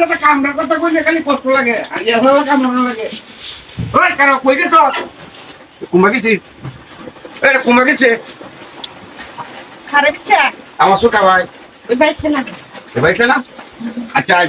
দাদা কামড়ার কথা কইলে খালি কষ্ট লাগে আর এ কামড়ানো লাগে। ওই কারও কই গেছ? গেছি আমার ছোটা ভাই। ওই বাইছে না। না? আচ্ছা আজ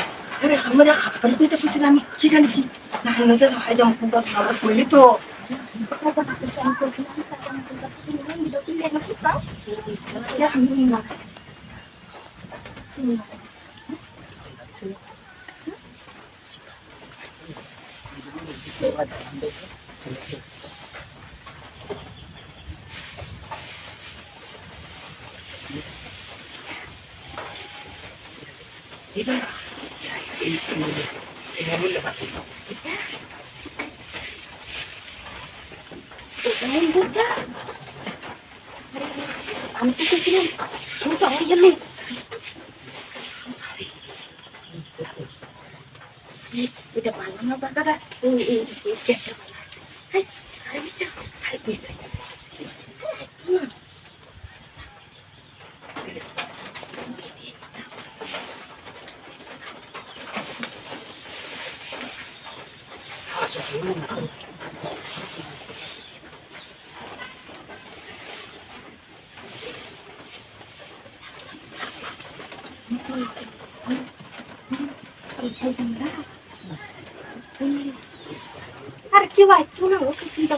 আরে আমরা আপনার তো বুঝছেন আমি কি জানি কি না নদে ভাই জাম কুবা খাবার কইলি তো আমি তো দেখছিলাম শুনতে আমার গেল এটা বানানো আরে কি ভাই তুই ওকে চিন্তা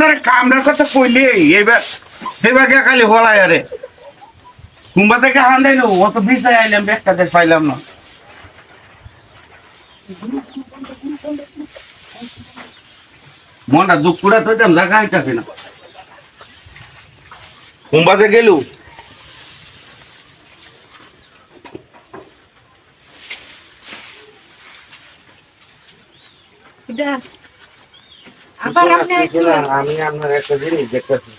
তারা কামড়ার কথা কইলে, এইবার এইবার খালি হলাই আরে। কুম্বা থেকে হান্দাই নো অত বিষয় আইলাম ব্যাগটাতে পাইলাম না। মনটা দুঃখ করে তো দেখা হইতাছে না। কুম্বাতে গেলু? আমি আপনার একটা জিনিস দেখতেছি।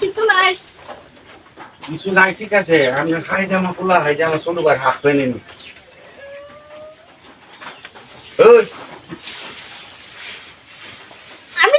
কিছু নাই কিছু নাই ঠিক আছে। আমি হাই জামা পোলা হাই জামা শনিবার হাফ পেনে নি আমি